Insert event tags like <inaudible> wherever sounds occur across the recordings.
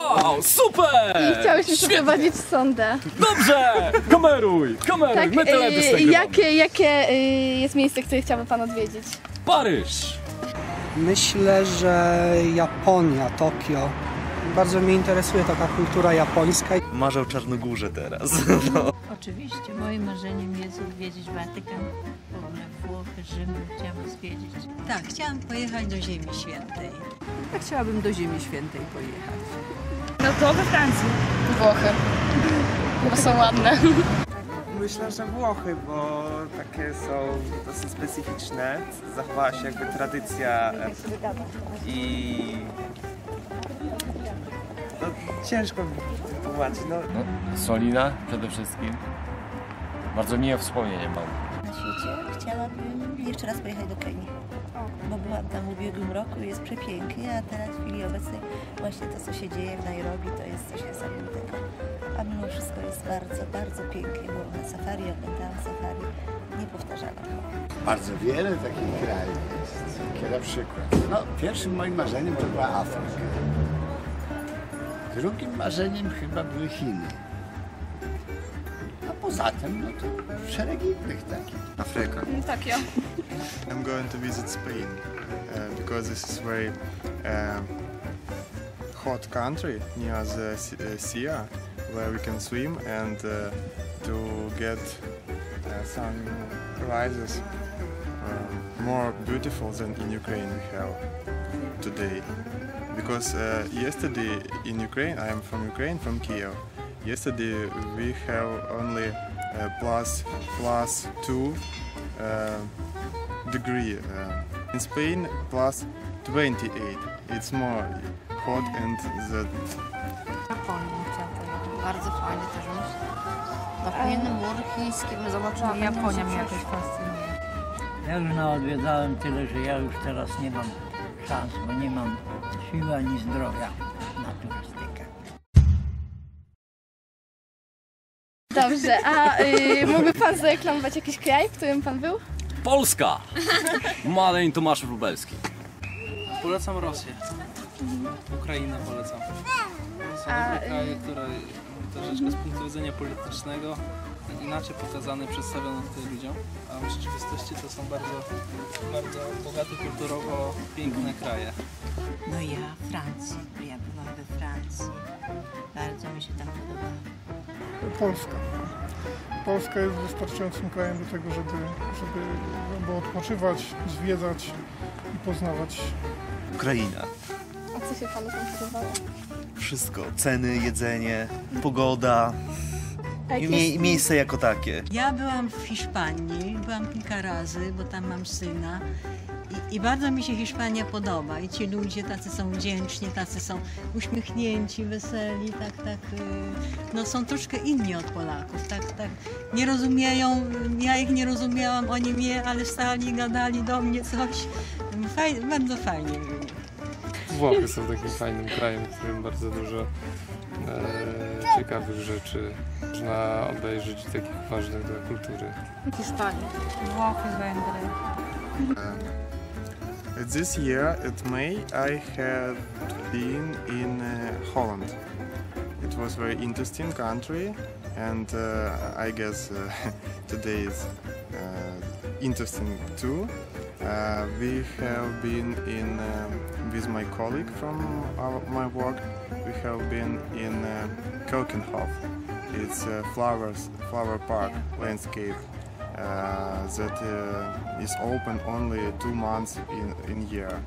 Wow, super! I chciałyśmy Świetnie. przeprowadzić sondę. Dobrze! Kameruj, kameruj, Tak, my teledysk y, nagrywamy. jakie, jakie y, jest miejsce, które chciałby Pan odwiedzić? Paryż! Myślę, że Japonia, Tokio. Bardzo mnie interesuje taka kultura japońska. Marzę o Czarnogórze teraz. <laughs> Oczywiście, moim marzeniem jest odwiedzić Watykan, w ogóle Włochy, Rzym, chciałam zwiedzić. Tak, chciałam pojechać do Ziemi Świętej. Ja chciałabym do Ziemi Świętej pojechać. No to we Francji. Włochy. Bo są ładne. Myślę, że Włochy, bo takie są dosyć specyficzne. Zachowała się jakby tradycja i no, ciężko wytłumaczyć. No, Solina przede wszystkim. Bardzo miłe wspomnienie mam. Chciałabym jeszcze raz pojechać do Kenii. Bo byłam tam w ubiegłym roku i jest przepięknie, a teraz w chwili obecnej właśnie to, co się dzieje w Nairobi, to jest coś niesamowitego. A mimo wszystko jest bardzo, bardzo pięknie. Byłam na safari, oglądałam safari. Niepowtarzalne. Bardzo wiele takich krajów jest. Kiedy przykład. No, pierwszym moim marzeniem to była Afryka. Drugim marzeniem chyba były Chiny. A poza tym, no to szereg innych takich. Afryka. Tak, ja. I'm going to visit Spain uh, because this is very uh, hot country near the s- uh, sea where we can swim and uh, to get uh, some rises uh, more beautiful than in Ukraine we have today. Because uh, yesterday in Ukraine, I am from Ukraine, from Kiev. Yesterday we have only uh, plus plus two uh, degree. Uh, in Spain, plus 28. It's more hot and the Japonię chciałam pojechać, bardzo fajny też Zapojeny mur chiński, my zobaczymy Japonię mnie jakoś fascynuje. Ja już naodwiedzałem tyle, że ja już teraz nie mam szans, bo nie mam siły ani zdrowia Dobrze, a y, mógłby Pan zareklamować jakiś kraj, w którym Pan był? Polska! Maleń Tomasz Wróbelski. Polecam Rosję. Ukrainę polecam. Są A, dobre kraje, które troszeczkę z punktu widzenia politycznego inaczej pokazane, przedstawione tutaj ludziom, a w rzeczywistości to są bardzo, bardzo bogate kulturowo, piękne kraje. No ja Francji, ja byłam we Francji. Bardzo mi się tam podobało. Polska. Polska jest wystarczającym krajem do tego, żeby, żeby, żeby odpoczywać, zwiedzać i poznawać Ukraina. A co się Panu tam podobało? Wszystko. Ceny, jedzenie, pogoda i mie- miejsce jako takie. Ja byłam w Hiszpanii, byłam kilka razy, bo tam mam syna. I, bardzo mi się Hiszpania podoba. I ci ludzie tacy są wdzięczni, tacy są uśmiechnięci, weseli, tak, tak. y, No są troszkę inni od Polaków, tak, tak. Nie rozumieją, ja ich nie rozumiałam, oni mnie, ale stali, gadali do mnie coś. Faj, bardzo fajnie było. Włochy są takim fajnym krajem, w którym bardzo dużo ciekawych rzeczy można obejrzeć, takich ważnych dla kultury. Hiszpanii, Włochy, Węgry. This year, at May, I have been in uh, Holland. It was very interesting country, and uh, I guess uh, <laughs> today is uh, interesting too. Uh, we have been in um, with my colleague from our, my work. We have been in uh, Kokenhof. It's a flowers flower park landscape uh, that uh, is open only two months in, in year.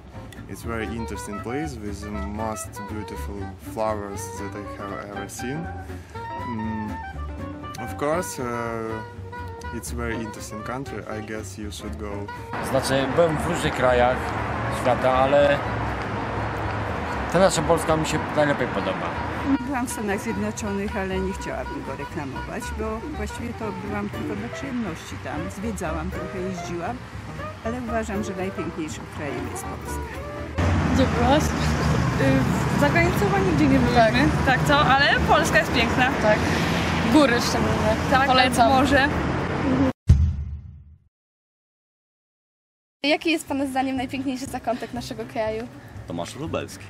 It's very interesting place with the most beautiful flowers that I have ever seen. Mm, of course, uh, it's very interesting country. I guess you should go. Znaczy, byłem w różnych krajach świata, ale ta nasza Polska mi się najlepiej podoba. Byłam w Stanach Zjednoczonych, ale nie chciałabym go reklamować, bo właściwie to byłam tylko dla przyjemności tam. Zwiedzałam, trochę jeździłam, ale uważam, że najpiękniejszym krajem jest Polska. Gdzie byłaś? Za granicą nigdzie nie byliśmy. Tak. co? Ale Polska jest piękna. Tak. Góry szczególnie. Tak, Polecam. morze. Jaki jest Pana zdaniem najpiękniejszy zakątek naszego kraju? Tomasz Wróbelski.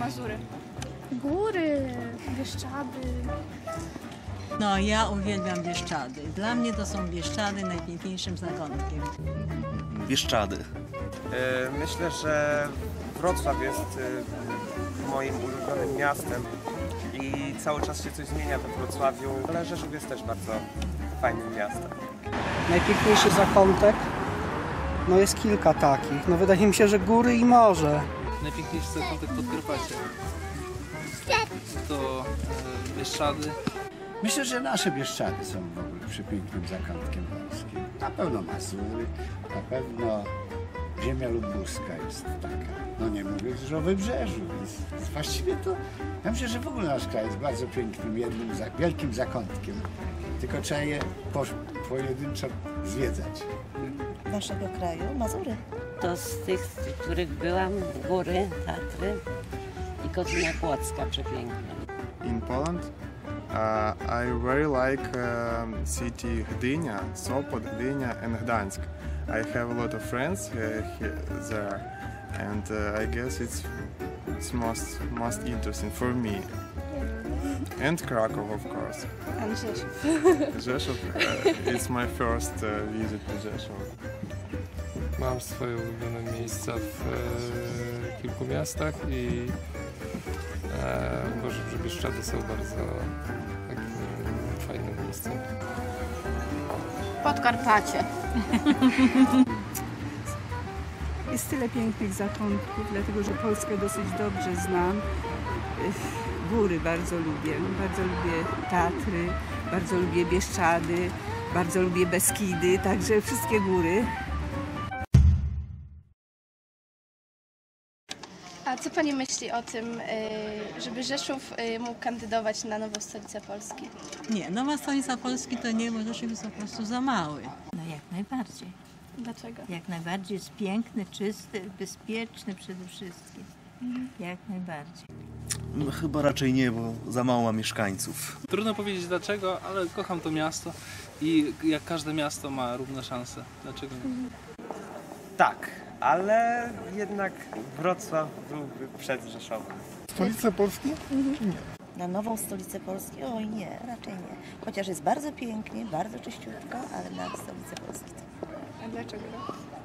Mazury. Góry, Bieszczady. No, ja uwielbiam Bieszczady. Dla mnie to są Bieszczady najpiękniejszym zakątkiem. Bieszczady. E, Myślę, że Wrocław jest e, moim ulubionym miastem i cały czas się coś zmienia we Wrocławiu, ale Rzeszów jest też bardzo fajnym miastem. Najpiękniejszy zakątek? No jest kilka takich. No wydaje mi się, że góry i morze. Najpiękniejszy zakątek Podkarpacie. To e, Bieszczady. Myślę, że nasze Bieszczady są w ogóle przepięknym zakątkiem Polski. Na pewno Mazury, na pewno ziemia lubuska jest taka. No nie mówiąc już o Wybrzeżu, więc właściwie to... Ja myślę, że w ogóle nasz kraj jest bardzo pięknym, jednym wielkim zakątkiem. Tylko trzeba je po, pojedynczo zwiedzać. naszego kraju, Mazury. To z tych, z których byłam, góry, Tatry i Kotlina Płocka przepiękna. In Poland, uh, I very like um, city Gdynia, Sopot, Gdynia and Gdańsk. I have a lot of friends uh, here, there, and uh, I guess it's it's most most interesting for me. And Krakow, of course. And Rzeszów. <laughs> Rzeszów, uh, it's my first uh, visit to Rzeszów. Mam swoje ulubione miejsca w e, kilku miastach i e, uważam, że Bieszczady są bardzo takim fajnym miejscem. Podkarpacie. Jest tyle pięknych zakątków, dlatego że Polskę dosyć dobrze znam. Góry bardzo lubię. Bardzo lubię Tatry, bardzo lubię Bieszczady, bardzo lubię Beskidy, także wszystkie góry. A co Pani myśli o tym, y, żeby Rzeszów y, mógł kandydować na nową stolicę Polski? Nie, nowa stolica Polski to nie, bo Rzeszów jest po prostu za mały. No jak najbardziej. Dlaczego? Jak najbardziej jest piękny, czysty, bezpieczny przede wszystkim. Jak najbardziej. No, chyba raczej nie, bo za mało ma mieszkańców. Trudno powiedzieć dlaczego, ale kocham to miasto i jak każde miasto ma równe szanse. Dlaczego nie? Tak, ale jednak Wrocław byłby przed Rzeszowem. Stolicę Polski? Nie. Na nową stolicę Polski? Oj nie, raczej nie. Chociaż jest bardzo pięknie, bardzo czyściutko, ale na stolicę Polski A dlaczego?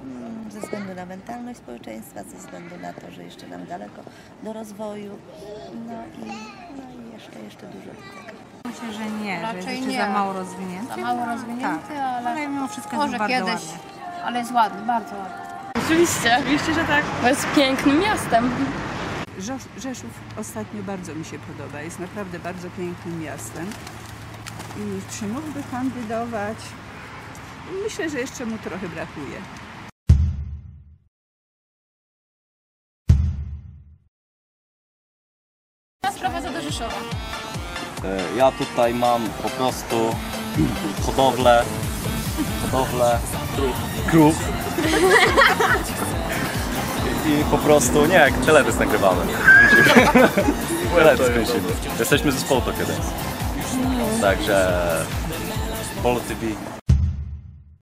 Mm, ze względu na mentalność społeczeństwa, ze względu na to, że jeszcze nam daleko do rozwoju. No i, no i jeszcze, jeszcze dużo tego. Myślę, że nie, Raczej że jest nie. za mało rozwinięty. Za mało rozwinięty, tak. ale, Ale mimo wszystko może jest kiedyś, ładny. ale jest ładny, bardzo ładny. Oczywiście. Oczywiście, że tak. Bo jest pięknym miastem. Rzesz- Rzeszów ostatnio bardzo mi się podoba. Jest naprawdę bardzo pięknym miastem. I czy mógłby kandydować? Myślę, że jeszcze mu trochę brakuje. Rzeszowa. E, Ja tutaj mam po prostu hodowlę, hodowlę krów. I po prostu, nie, jak teledysk nagrywamy. <laughs> Teledysk kręcimy. Jesteśmy zespołu Tokio Dance. Także Polo TV